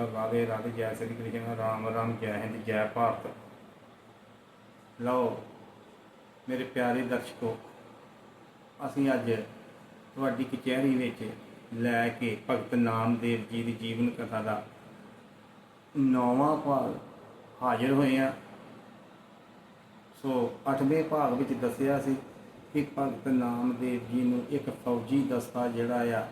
ਕਾ ਰਾਧੇ ਰਾਧੇ, ਜੈ ਸ੍ਰੀ ਕ੍ਰਿਸ਼ਨ, ਰਾਮ ਰਾਮ, ਜੈ ਹਿੰਦ, ਜੈ ਭਾਰਤ। ਲਓ ਮੇਰੇ ਪਿਆਰੇ ਦਰਸ਼ਕੋ, ਅਸੀਂ ਅੱਜ ਤੁਹਾਡੀ ਕਚਹਿਰੀ ਵਿੱਚ ਲੈ ਕੇ ਭਗਤ ਨਾਮਦੇਵ ਜੀ ਦੀ ਜੀਵਨ ਕਥਾ ਦਾ ਨੌਵਾਂ ਭਾਗ ਹਾਜ਼ਰ ਹੋਏ ਆ ਸੋ 8ਵੇਂ ਭਾਗ ਵਿੱਚ ਦੱਸਿਆ ਸੀ ਕਿ ਭਗਤ ਨਾਮਦੇਵ ਜੀ ਨੂੰ ਇੱਕ ਫੌਜੀ ਦਸਤਾ ਜਿਹੜਾ ਆ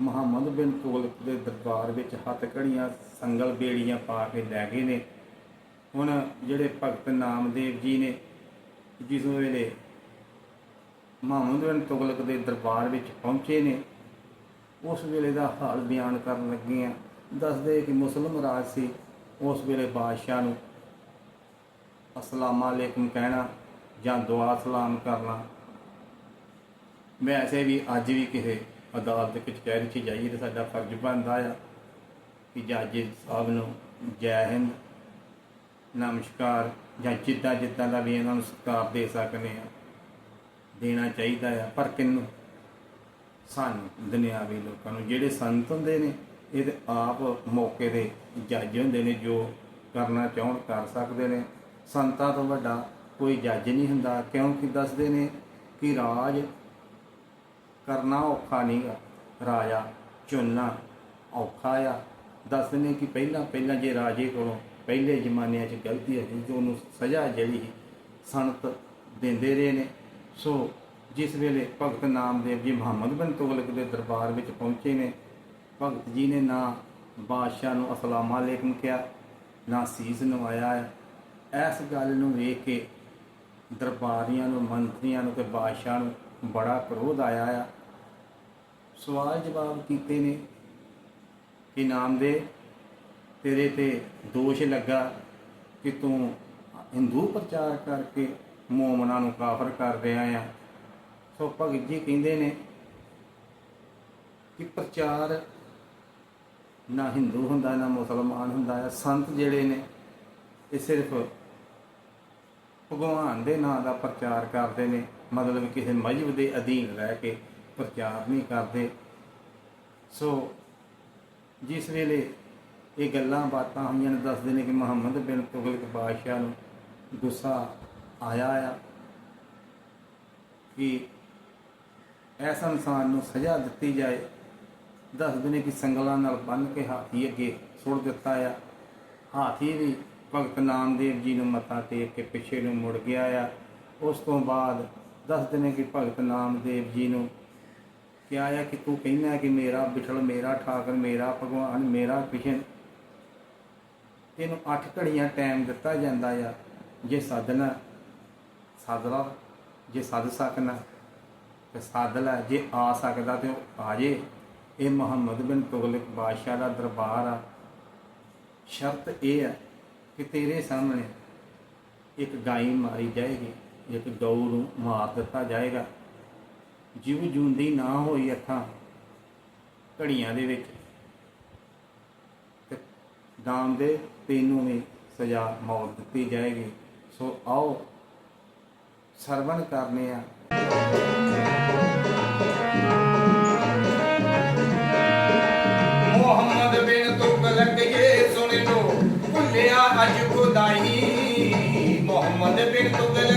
ਮੁਹੰਮਦ ਬਿਨ ਤੁਗਲਕ ਦੇ ਦਰਬਾਰ ਵਿੱਚ ਹੱਥ ਘੜੀਆਂ, ਸੰਗਲ ਬੇੜੀਆਂ ਪਾ ਕੇ ਲੈ ਗਏ ਨੇ। ਹੁਣ ਜਿਹੜੇ ਭਗਤ ਨਾਮਦੇਵ ਜੀ ਨੇ, ਜਿਸ ਵੇਲੇ ਮੁਹੰਮਦ ਬਿਨ ਤੁਗਲਕ ਦੇ ਦਰਬਾਰ ਵਿੱਚ ਪਹੁੰਚੇ ਨੇ, ਉਸ ਵੇਲੇ ਦਾ ਹਾਲ ਬਿਆਨ ਕਰਨ ਲੱਗੇ ਆ ਦੱਸਦੇ ਕਿ ਮੁਸਲਮ ਰਾਜ ਸੀ, ਉਸ ਵੇਲੇ ਬਾਦਸ਼ਾਹ ਨੂੰ ਅਸਲਾਮ ਅਲੈਕੁਮ ਕਹਿਣਾ ਜਾਂ ਦੁਆ ਸਲਾਮ ਕਰਨਾ। ਵੈਸੇ ਵੀ ਅੱਜ ਵੀ ਕਿਸੇ ਅਦਾਲਤ ਵਿੱਚ ਕਚਹਿਰੀ 'ਚ ਜਾਈਏ ਤਾਂ ਸਾਡਾ ਫਰਜ਼ ਬਣਦਾ ਆ ਕਿ ਜੱਜ ਸਾਹਿਬ ਨੂੰ ਜੈ ਹਿੰਦ, ਨਮਸਕਾਰ ਜਾਂ ਜਿੱਦਾਂ ਜਿੱਦਾਂ ਦਾ ਵੀ ਇਹਨਾਂ ਨੂੰ ਸਤਿਕਾਰ ਦੇ ਸਕਦੇ ਆ, ਦੇਣਾ ਚਾਹੀਦਾ ਆ। ਪਰ ਕਿੰਨੂੰ ਸਾਨੂੰ, ਦੁਨਿਆਵੀ ਲੋਕਾਂ ਨੂੰ। ਜਿਹੜੇ ਸੰਤ ਹੁੰਦੇ ਨੇ, ਇਹ ਤੇ ਆਪ ਮੌਕੇ ਦੇ ਜੱਜ ਹੁੰਦੇ ਨੇ ਜੋ ਕਰਨਾ ਚਾਹਣ, ਕਰ ਸਕਦੇ ਨੇ। ਸੰਤਾਂ ਤੋਂ ਵੱਡਾ ਕੋਈ ਜੱਜ ਨਹੀਂ ਹੁੰਦਾ। ਕਿਉਂਕਿ ਦੱਸਦੇ ਨੇ ਕਿ ਰਾਜ ਕਰਨਾ ਔਖਾ ਨਹੀਂਗਾ ਰਾਜਾ ਚੁਣਨਾ ਔਖਾ ਆ। ਦੱਸਦੇ ਨੇ ਕਿ ਪਹਿਲਾਂ ਪਹਿਲਾਂ ਜੇ ਰਾਜੇ ਕੋਲੋਂ ਪਹਿਲੇ ਜ਼ਮਾਨਿਆਂ 'ਚ ਗਲਤੀ ਹੈ ਤੇ ਉਹਨੂੰ ਸਜ਼ਾ ਜਿਹੜੀ ਸੀ ਸੰਤ ਦਿੰਦੇ ਰਹੇ ਨੇ। ਸੋ ਜਿਸ ਵੇਲੇ ਭਗਤ ਨਾਮਦੇਵ ਜੀ ਮੁਹੰਮਦ ਬਿਨ ਤੁਗਲਕ ਦੇ ਦਰਬਾਰ ਵਿੱਚ ਪਹੁੰਚੇ ਨੇ, ਭਗਤ ਜੀ ਨੇ ਨਾ ਬਾਦਸ਼ਾਹ ਨੂੰ ਅਸਲਾਮ ਅਲੈਕਮ ਕਿਹਾ, ਨਾ ਸੀਸ ਨਵਾਇਆ ਹੈ ਇਸ ਗੱਲ ਨੂੰ ਵੇਖ ਕੇ ਦਰਬਾਰੀਆਂ ਨੂੰ, ਮੰਤਰੀਆਂ ਨੂੰ ਤੇ ਬਾਦਸ਼ਾਹ ਨੂੰ ਬੜਾ ਕ੍ਰੋਧ ਆਇਆ ਆ। ਸਵਾਲ ਜਵਾਬ ਕੀਤੇ ਨੇ ਕਿ ਨਾਮ ਦੇ, ਤੇਰੇ ਤੇ ਦੋਸ਼ ਲੱਗਾ ਕਿ ਤੂੰ ਹਿੰਦੂ ਪ੍ਰਚਾਰ ਕਰਕੇ ਮੂਮਨਾਂ ਨੂੰ ਕਾਫਰ ਕਰ ਰਿਹਾ ਆ। ਸੋ ਭਗਤ ਜੀ ਕਹਿੰਦੇ ਨੇ ਕਿ ਪ੍ਰਚਾਰ ਨਾ ਹਿੰਦੂ ਹੁੰਦਾ, ਨਾ ਮੁਸਲਮਾਨ ਹੁੰਦਾ ਆ। ਸੰਤ ਜਿਹੜੇ ਨੇ, ਇਹ ਸਿਰਫ ਭਗਵਾਨ ਦੇ ਨਾਂ ਦਾ ਪ੍ਰਚਾਰ ਕਰਦੇ ਨੇ। ਮਤਲਬ ਕਿਸੇ ਮਜਹਬ ਦੇ ਅਧੀਨ ਰਹਿ ਕੇ ਪ੍ਰਚਾਰ ਨਹੀਂ ਕਰਦੇ। ਸੋ ਜਿਸ ਵੇਲੇ ਇਹ ਗੱਲਾਂ ਬਾਤਾਂ ਹੋਈਆਂ ਨੇ, ਦੱਸਦੇ ਨੇ ਕਿ ਮੁਹੰਮਦ ਬਿਨ ਤੁਗਲਕ ਬਾਦਸ਼ਾਹ ਨੂੰ ਗੁੱਸਾ ਆਇਆ ਆ ਕਿ ਐਸਾ ਇਨਸਾਨ ਨੂੰ ਸਜ਼ਾ ਦਿੱਤੀ ਜਾਏ। ਦੱਸਦੇ ਨੇ ਕਿ ਸੰਗਲਾਂ ਨਾਲ ਬੰਨ੍ਹ ਕੇ ਹਾਥੀ ਅੱਗੇ ਸੁੱਟ ਦਿੱਤਾ ਆ। ਹਾਥੀ ਵੀ ਭਗਤ ਨਾਮਦੇਵ ਜੀ ਨੂੰ ਮੱਥਾ ਟੇਕ ਕੇ ਪਿੱਛੇ ਨੂੰ ਮੁੜ ਗਿਆ ਆ। ਉਸ ਤੋਂ ਬਾਅਦ ਦੱਸਦੇ ਨੇ ਕਿ ਭਗਤ ਨਾਮਦੇਵ ਜੀ ਨੂੰ ਕਿਹਾ ਆ ਕਿ ਤੂੰ ਕਹਿੰਦਾ ਕਿ ਮੇਰਾ ਬਿਠਲ, ਮੇਰਾ ਠਾਕਰ, ਮੇਰਾ ਭਗਵਾਨ, ਮੇਰਾ ਕਿਸ਼ਨ ਇਹਨੂੰ 8 ਘੜੀਆਂ ਟਾਈਮ ਦਿੱਤਾ ਜਾਂਦਾ ਆ। ਜੇ ਸਾਧਨਾ, ਸਾਧਲਾ, ਜੇ ਸੱਦ ਸਕਣਾ ਤੇ ਸੱਦ ਲੈ ਜੇ ਆ ਸਕਦਾ ਤੇ ਉਹ ਆ ਜੇ। ਇਹ ਮੁਹੰਮਦ ਬਿਨ ਤੁਗਲਕ ਬਾਦਸ਼ਾਹ ਦਾ ਦਰਬਾਰ ਆ। ਸ਼ਰਤ ਇਹ ਹੈ ਕਿ ਤੇਰੇ ਸਾਹਮਣੇ ਇੱਕ ਗਾਈ ਮਾਰੀ ਜਾਏਗੀ, ਇੱਕ ਗਊ ਨੂੰ ਮਾਰ ਦਿੱਤਾ ਜਾਏਗਾ। ਜਿਉ ਜੂੰਦੀ ਨਾ ਹੋਈ ਅੱਖਾਂ ਘੜੀਆਂ ਦੇ ਵਿੱਚ ਦਾਮ ਦੇ ਤੈਨੂੰ ਵੀ ਸਜ਼ਾ ਮੌਤ ਦਿੱਤੀ ਜਾਏਗੀ। ਸੋ ਆਓ, ਸਰਵਣ ਕਰਨੇ ਆ। ਮੁਹੰਮਦ ਬਿਨ ਤੁਗਲਕ ਇਹ ਸੁਣ ਲੋ ਭੁੱਲਿਆ ਅਜ ਖੁਦਾਈ। ਮੁਹੰਮਦ ਬਿਨ ਤੁਗਲਕ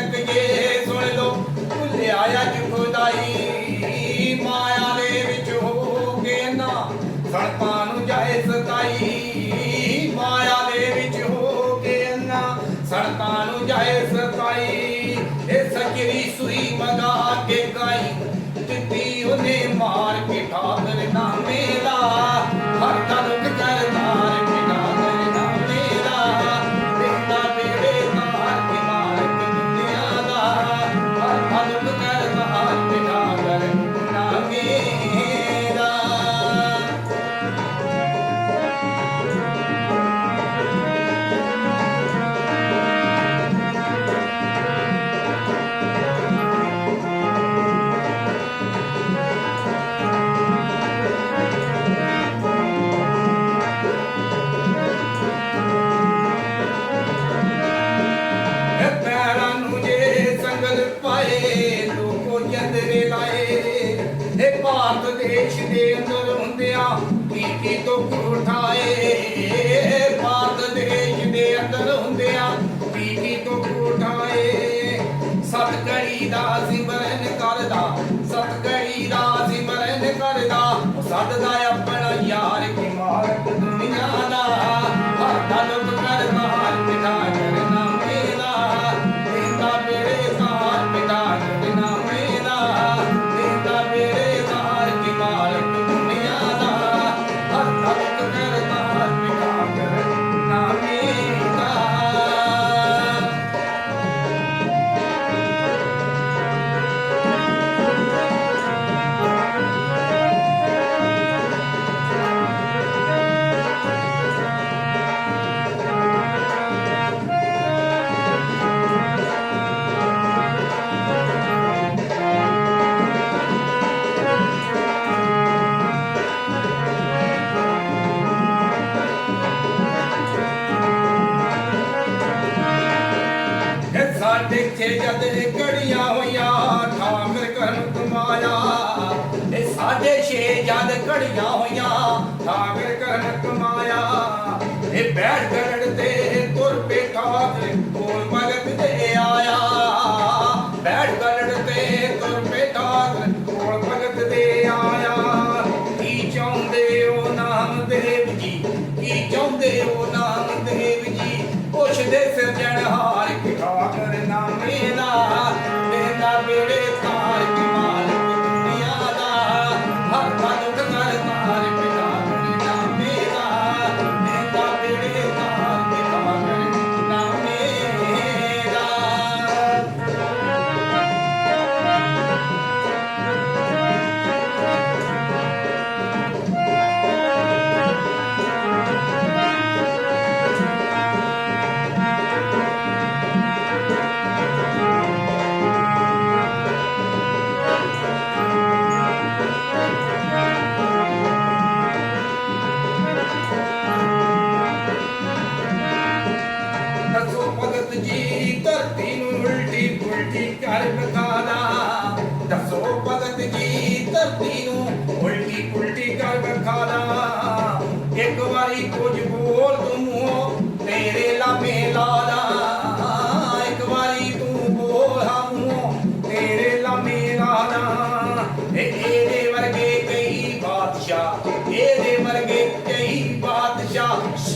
ਛੇ ਜਦ ਘੜੀਆਂ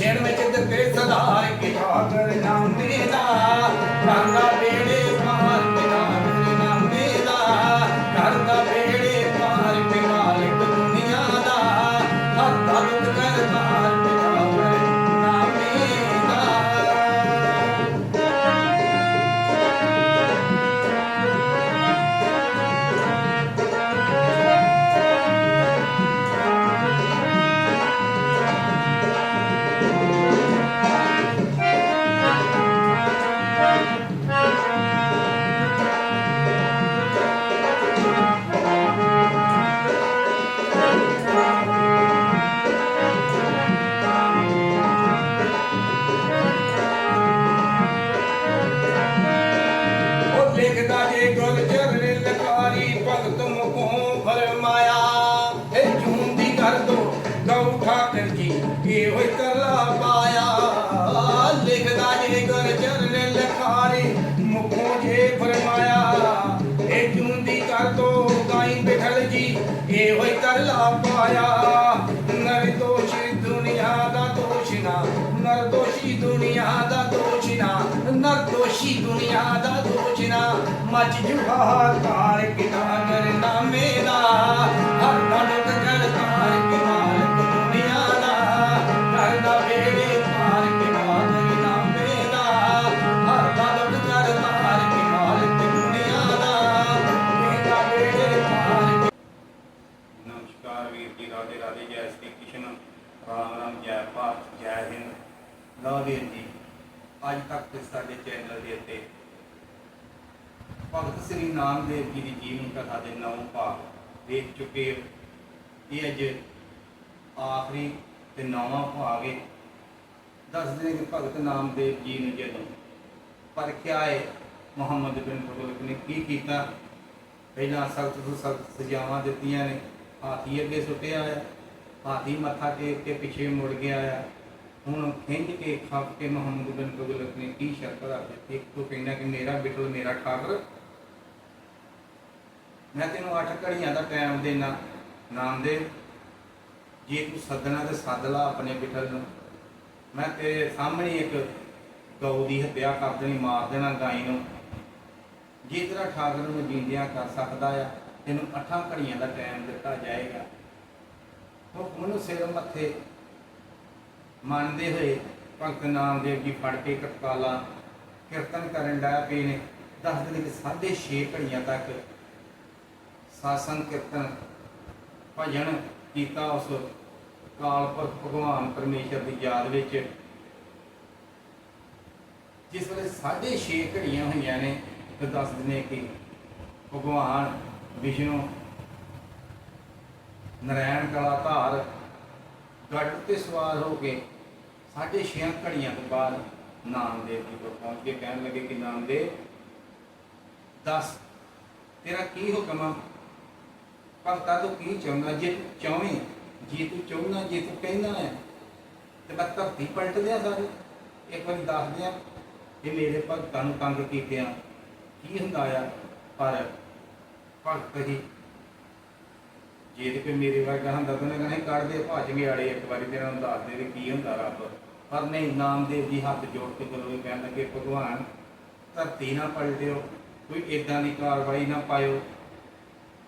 ਬਾਦਸ਼ਾਹ ਸਿਰ ਮਚ ਜੁਹਾ ਕਾਰ ਦੇਖ ਚੁੱਕੇ ਹੋ। ਇਹ ਅੱਜ ਆਖਰੀ ਤੇ ਨੌਵਾਂ ਭਾਗ ਹੈ ਦੱਸਦੇ ਨੇ ਕਿ ਭਗਤ ਨਾਮਦੇਵ ਜੀ ਨੇ ਜਦੋਂ ਪਰਖਿਆ ਹੈ ਮੁਹੰਮਦ ਬਿਨ ਤੁਗਲਕ ਨੇ ਕੀ ਕੀਤਾ? ਪਹਿਲਾਂ ਸਖਤ ਤੋਂ ਸਖਤ ਸਜ਼ਾਵਾਂ ਦਿੱਤੀਆਂ ਨੇ। ਹਾਥੀ ਅੱਗੇ ਸੁੱਟਿਆ ਆ। ਹਾਥੀ ਮੱਥਾ ਟੇਕ ਕੇ ਪਿੱਛੇ ਮੁੜ ਗਿਆ ਆ। ਹੁਣ ਖਿੰਝ ਕੇ ਖੱਪ ਕੇ ਮੁਹੰਮਦ ਬਿਨ ਤੁਗਲਕ ਨੇ ਕੀ ਸ਼ਰਤ ਰੱਖ ਦਿੱਤੀ? ਇੱਕ ਤੋਂ ਕਹਿੰਦਾ ਕਿ ਮੇਰਾ ਬਿਟਲ, ਮੇਰਾ ਠਾਕਰ ਮੈਂ ਤੈਨੂੰ ਅੱਠ ਘੜੀਆਂ ਦਾ ਟਾਈਮ ਦੇਣਾ ਨਾਮ ਦੇ। ਜੇ ਤੂੰ ਸੱਦਣਾ ਤੇ ਸੱਦ ਲਾ ਆਪਣੇ ਬਿਟਲ ਨੂੰ। ਮੈਂ ਤੇਰੇ ਸਾਹਮਣੇ ਇੱਕ ਗਊ ਦੀ ਹੱਤਿਆ ਕਰ ਦੇਣੀ, ਮਾਰ ਦੇਣਾ ਗਾਈ ਨੂੰ। ਜੇ ਤੇਰਾ ਠਾਕਰ ਨੂੰ ਜਿੰਦਿਆਂ ਕਰ ਸਕਦਾ ਆ, ਤੈਨੂੰ ਅੱਠਾਂ ਘੜੀਆਂ ਦਾ ਟਾਈਮ ਦਿੱਤਾ ਜਾਏਗਾ। ਹੁਕਮ ਨੂੰ ਸਿਰ ਮੱਥੇ ਮੰਨਦੇ ਹੋਏ ਭਗਤ ਨਾਮਦੇਵ ਜੀ ਫੜ ਕੇ ਕਟਕਾਲਾ, ਕੀਰਤਨ ਕਰਨ ਡਿਆ ਪਏ ਨੇ। ਦੱਸਦੇ ਦਿਨ ਕਿ ਸਾਢੇ ਛੇ ਘੜੀਆਂ ਤੱਕ ਸਾਸਨ ਕੀਰਤਨ। ਭਜਨ ਕੀਤਾ ਉਸ ਕਾਲ ਕਾਲਪੁਰਖ ਭਗਵਾਨ ਪਰਮੇਸ਼ਰ ਦੀ ਯਾਦ ਵਿੱਚ। ਜਿਸ ਵੇਲੇ ਸਾਢੇ ਛੇ ਘੜੀਆਂ ਹੋਈਆਂ ਨੇ ਤੇ ਦੱਸਦੇ ਨੇ ਕਿ ਭਗਵਾਨ ਵਿਸ਼ਨੂੰ ਨਰਾਇਣ ਕਲਾ ਧਾਰ ਗੱਡ ਤੇ ਸਵਾਰ ਹੋ ਕੇ ਸਾਢੇ ਛੇ ਘੜੀਆਂ ਤੋਂ ਬਾਅਦ ਨਾਮਦੇਵ ਜੀ ਕੋਲ ਪਹੁੰਚ ਕੇ ਕਹਿਣ ਲੱਗੇ ਕਿ ਨਾਮਦੇਵ, ਦੱਸ ਤੇਰਾ ਕੀ ਹੁਕਮ ਆ? ਭਗਤਾ ਤੂੰ ਕੀ ਚਾਹੁੰਦਾ? ਜੇ ਤੂੰ ਚਾਹਵੇਂ, ਜੇ ਤੂੰ ਚਾਹੁੰਦਾ, ਜੇ ਤੂੰ ਕਹਿੰਦਾ ਹੈ, ਤੇ ਮੈਂ ਧਰਤੀ ਪਲਟ ਦਿਆਂ ਸਾਰੇ, ਇੱਕ ਵਾਰੀ ਦੱਸ ਦਿਆਂ ਇਹ ਮੇਰੇ ਭਗਤਾਂ ਨੂੰ ਤੰਗ ਕੀਤਿਆਂ ਕੀ ਹੁੰਦਾ ਆ, ਪਰ ਭਗਤ ਹੀ ਜੇ ਤੇ ਕੋਈ ਮੇਰੇ ਵਰਗਾ ਹੁੰਦਾ ਤਾਂ ਉਹਨੇ ਕਹਣਾ ਕੱਢ ਦੇ ਭੱਜ ਗਿਆੜੇ ਇੱਕ ਵਾਰੀ ਤੇਰਾ ਨੂੰ ਦੱਸ ਦੇ ਵੀ ਕੀ ਹੁੰਦਾ ਰੱਬ। ਪਰ ਨਹੀਂ, ਨਾਮਦੇਵ ਜੀ ਹੱਥ ਜੋੜ ਕੇ ਚਲੋ ਇਹ ਕਹਿਣ ਲੱਗੇ, ਭਗਵਾਨ, ਧਰਤੀ ਨਾ ਪਲਟਿਓ, ਕੋਈ ਇਦਾਂ ਦੀ ਕਾਰਵਾਈ ਨਾ ਪਾਇਓ।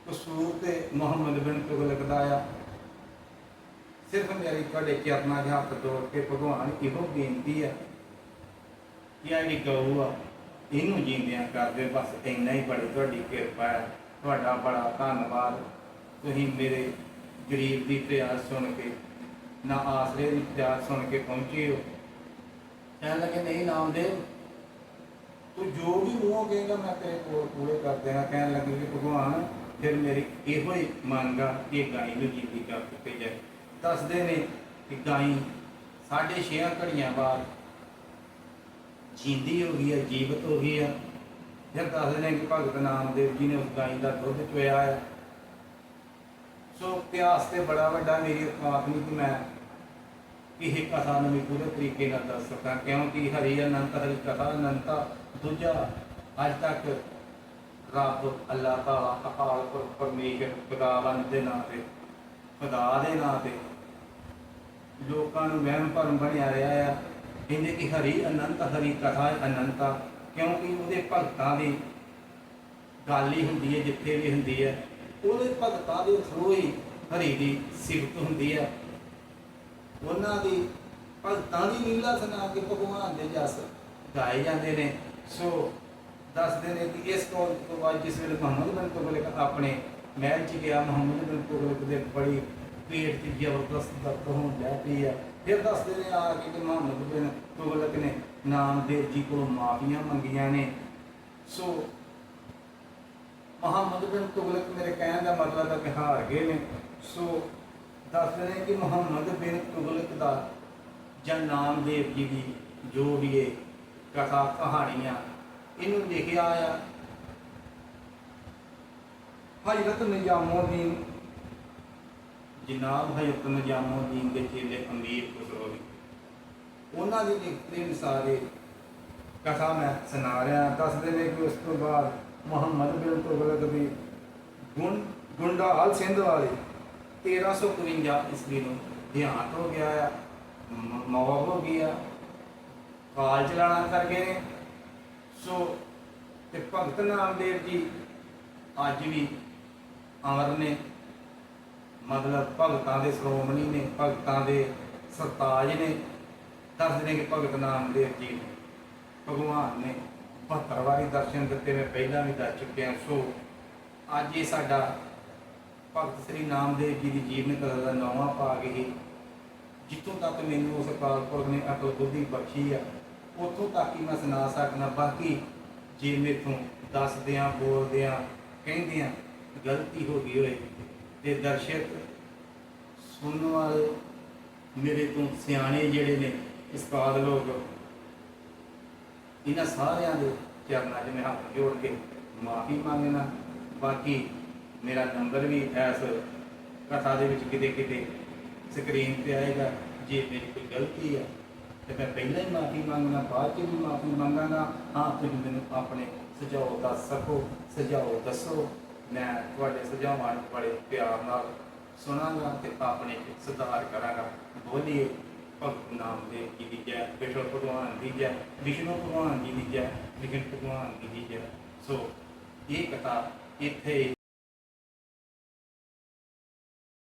ਕਸੂਰ ਤੇ ਮੁਹੰਮਦ ਬਿਨ ਤੁਗਲਕ ਦਾ ਆ। ਸਿਰਫ ਮੇਰੀ ਤੁਹਾਡੇ ਚਰਨਾਂ ਦੇ ਹੱਥ ਜੋੜ ਕੇ ਭਗਵਾਨ ਇਹੋ ਬੇਨਤੀ ਆ ਕਿ ਆ ਜਿਹੜੀ ਗਊ ਆ, ਇਹਨੂੰ ਜੀਂਦਿਆਂ ਕਰਦੇ ਬਸ ਇੰਨਾ ਹੀ ਬੜੀ ਤੁਹਾਡੀ ਕਿਰਪਾ ਹੈ ਤੁਹਾਡਾ ਬੜਾ ਧੰਨਵਾਦ। ਤੁਸੀਂ ਮੇਰੇ ਗਰੀਬ ਦੀ ਫਰਿਆਦ ਸੁਣ ਕੇ, ਨਾ ਆਸਰੇ ਦੀ ਫਰਿਆਦ ਸੁਣ ਕੇ ਪਹੁੰਚੇ ਹੋ। ਕਹਿਣ ਲੱਗੇ, ਨਹੀਂ ਨਾਮਦੇਵ, ਤੂੰ ਜੋ ਵੀ ਮੂੰਹੋਂ ਕਹੇਗਾ, ਮੈਂ ਤੇਰੇ ਕੋਲ ਪੂਰੇ ਕਰ ਦੇਣਾ ਕਹਿਣ ਲੱਗੇ ਕਿ ਭਗਵਾਨ ਫਿਰ ਮੇਰੀ ਇਹੋ ਹੀ ਮੰਗ ਆ ਕਿ ਗਾਈ ਨੂੰ ਜੀਵੀ ਕਰ ਦਿੱਤੀ ਦੱਸਦੇ ਨੇ ਕਿ ਗਾਈ ਸਾਢੇ ਛੇਆਂ ਘੜੀਆਂ ਬਾਅਦ ਜਿੰਦੀ ਹੋ ਗਈ ਹੈ ਜੀਵਤ ਹੋ ਗਈ ਹੈ ਫਿਰ ਦੱਸਦੇ ਨੇ ਕਿ ਭਗਤ ਨਾਮਦੇਵ ਜੀ ਨੇ ਉਸ ਗਾਈ ਦਾ ਦੁੱਧ ਚੋਇਆ ਹੈ ਸੋ ਇਤਿਹਾਸ ਤੇ ਬੜਾ ਵੱਡਾ ਮੇਰੀ ਔਕਾਤ ਨਹੀਂ ਕਿ ਮੈਂ ਇਹ ਕਥਾ ਨੂੰ ਵੀ ਪੂਰੇ ਤਰੀਕੇ ਨਾਲ ਦੱਸ ਸਕਾਂ। ਕਿਉਂਕਿ ਹਰੀ ਅਨੰਤ, ਹਰੀ ਕਥਾ ਅਨੰਤਾ, ਦੂਜਾ ਅੱਜ ਤੱਕ ਰੱਬ ਅੱਲਾਹ ਤਾਲਾ ਅਕਾਲ ਪੁਰਖ ਪਰਮੇਸ਼ਰ ਖੁਦਾਵੰਦ ਦੇ ਨਾਂ ਤੇ, ਖੁਦਾ ਦੇ ਨਾਂ ਤੇ ਲੋਕਾਂ ਨੂੰ ਵਹਿਮ ਭਰਮ ਬਣਿਆ ਰਿਹਾ ਆ। ਕਹਿੰਦੇ ਕਿ ਹਰੀ ਅਨੰਤ, ਹਰੀ ਕਥਾ ਅਨੰਤਾ ਕਿਉਂਕਿ ਉਹਦੇ ਭਗਤਾਂ ਦੀ ਗੱਲ ਹੀ ਹੁੰਦੀ ਹੈ, ਜਿੱਥੇ ਵੀ ਹੁੰਦੀ ਹੈ, ਉਹਦੇ ਭਗਤਾਂ ਦੇ ਥਰੂ ਹੀ ਹਰੀ ਦੀ ਸਿਫਤ ਹੁੰਦੀ ਹੈ। ਉਹਨਾਂ ਦੀ ਭਗਤਾਂ ਦੀ ਲੀਲਾ ਸੁਣਾ ਕੇ ਭਗਵਾਨ ਦੇ ਜਸ ਗਾਏ ਜਾਂਦੇ ਨੇ। ਸੋ ਦੱਸਦੇ ਨੇ ਕਿ ਇਸ ਤੋਂ ਤੋਂ ਬਾਅਦ ਜਿਸ ਵੇਲੇ ਮੁਹੰਮਦ ਬਿਨ ਤੁਗਲਕ ਆਪਣੇ ਮਹਿਲ ਚ ਗਿਆ, ਮੁਹੰਮਦ ਬਿਨ ਤੁਗਲਕ ਦੇ ਬੜੀ ਪੇਟ 'ਚ ਜ਼ਬਰਦਸਤ ਦਰਦ ਹੋਣ ਲੱਗ ਪਈ ਆ। ਫਿਰ ਦੱਸਦੇ ਨੇ ਆ ਕੇ ਕਿ ਮੁਹੰਮਦ ਬਿਨ ਤੁਗਲਕ ਨੇ ਨਾਮਦੇਵ ਜੀ ਕੋਲੋਂ ਮਾਫੀਆਂ ਮੰਗੀਆਂ ਨੇ। ਸੋ ਮੁਹੰਮਦ ਬਿਨ ਤੁਗਲਕ ਮੇਰੇ ਕਹਿਣ ਦਾ ਮਤਲਬ ਹੈ ਕਿ ਹਾਰ ਗਏ ਨੇ। ਸੋ ਦੱਸਦੇ ਨੇ ਕਿ ਮੁਹੰਮਦ ਬਿਨ ਤੁਗਲਕ ਦਾ ਜਾਂ ਨਾਮਦੇਵ ਜੀ ਦੀ ਜੋ ਵੀ ਇਹ ਕਥਾ ਕਹਾਣੀਆਂ ਇਹਨੂੰ ਲਿਖਿਆ ਆ। ਹਜ਼ਰਤ ਨਿਜ਼ਾਮੁਦੀਨ, ਜਨਾਬ ਹਜ਼ਰਤ ਨਿਜ਼ਾਮੁਦੀਨ ਦੇ ਚੇਲੇ ਅਮੀਰ ਖੁਸਰੋ ਉਹਨਾਂ ਦੀ ਲਿਖਤੇ ਅਨੁਸਾਰ ਕਥਾ ਮੈਂ ਸੁਣਾ ਰਿਹਾ, ਦੱਸਦੇ ਨੇ ਕਿ ਉਸ ਤੋਂ ਬਾਅਦ ਮੁਹੰਮਦ ਬਿਨ ਤੁਗਲਕ ਦੀ ਗੁਣ, ਗੁੰਡਾਲ ਸਿੰਧ ਵਾਲੇ 1352 ਈਸਵੀ ਨੂੰ ਦੇਹਾਂਤ ਹੋ ਗਿਆ ਆ, ਮ- ਮੌਤ ਹੋ ਗਈ ਆ। ਕਾਲ ਚਲਾਣਾ ਕਰ ਗਏ ਨੇ। ਸੋ ਤੇ ਭਗਤ ਨਾਮਦੇਵ ਜੀ ਅੱਜ ਵੀ ਅਮਰ ਨੇ, ਮਤਲਬ ਭਗਤਾਂ ਦੇ ਸ਼੍ਰੋਮਣੀ ਨੇ, ਭਗਤਾਂ ਦੇ ਸਰਤਾਜ ਨੇ, ਦੱਸਦੇ ਨੇ ਕਿ ਭਗਤ ਨਾਮਦੇਵ ਜੀ ਨੇ ਭਗਵਾਨ ਨੇ 72 ਵਾਰੀ ਦਰਸ਼ਨ ਦਿੱਤੇ, ਮੈਂ ਪਹਿਲਾਂ ਵੀ ਦੱਸ ਚੁੱਕਿਆ। ਸੋ ਅੱਜ ਇਹ ਸਾਡਾ ਭਗਤ ਸ੍ਰੀ ਨਾਮਦੇਵ ਜੀ ਦੀ ਜੀਵਨ ਕਥਾ ਦਾ ਨੌਵਾਂ ਭਾਗ ਹੀ ਜਿੱਥੋਂ ਤੱਕ ਮੈਨੂੰ ਉਸ ਅਕਾਲ ਪੁਰਖ ਨੇ ਅਕਲ ਬੁੱਧੀ ਬਖਸ਼ੀ ਆ ਉੱਥੋਂ ਤੱਕ ਹੀ ਮੈਂ ਸੁਣਾ ਸਕਦਾ, ਬਾਕੀ ਜੇ ਮੇਥੋਂ ਦੱਸਦਿਆਂ, ਬੋਲਦਿਆਂ ਕਹਿੰਦਿਆਂ ਗਲਤੀ ਹੋ ਗਈ ਹੋਏ ਤੇ ਦਰਸ਼ਕ ਸੁਣਨ ਵਾਲੇ ਮੇਰੇ ਤੋਂ ਸਿਆਣੇ ਜਿਹੜੇ ਨੇ, ਉਸਤਾਦ ਲੋਕ, ਇਹਨਾਂ ਸਾਰਿਆਂ ਦੇ ਚਰਨਾਂ 'ਚ ਮੈਂ ਹੱਥ ਜੋੜ ਕੇ ਮਾਫੀ ਮੰਗਣਾ ਬਾਕੀ ਮੇਰਾ ਨੰਬਰ ਵੀ ਇਸ ਕਥਾ ਦੇ ਵਿੱਚ ਕਿਤੇ ਕਿਤੇ ਸਕਰੀਨ ਤੇ ਆਏਗਾ, ਜੇ ਮੇਰੀ ਕੋਈ ਗਲਤੀ ਆ ਤੇ ਮੈਂ ਪਹਿਲਾਂ ਹੀ ਮਾਫੀ ਮੰਗਣਾ ਬਾਅਦ 'ਚ ਵੀ ਮਾਫੀ ਮੰਗਾਂਗਾ। ਹਾਂ, ਤੁਸੀਂ ਮੈਨੂੰ ਆਪਣੇ ਸੁਝਾਅ ਦੱਸ ਸਕੋ, ਸੁਝਾਅ ਦੱਸੋ। ਮੈਂ ਤੁਹਾਡੇ ਸੁਝਾਵਾਂ ਨੂੰ ਬੜੇ ਪਿਆਰ ਨਾਲ ਸੁਣਾਂਗਾ ਤੇ ਆਪਣੇ ਸੁਧਾਰ ਕਰਾਂਗਾ। ਬੋਲੀਏ, ਭਗਤ ਨਾਮ ਨਾਮਦੇਵ ਜੀ ਦੀ ਜੈ ਵਿਸ਼ਨੂੰ ਭਗਵਾਨ ਦੀ ਜੈ ਵਿਸ਼ਨੂੰ ਭਗਵਾਨ ਜੀ ਦੀ ਜੈ ਵਿਸ਼ਨ ਭਗਵਾਨ ਜੀ ਦੀ ਜੈ ਸੋ, ਇਹ ਕਥਾ ਇੱਥੇ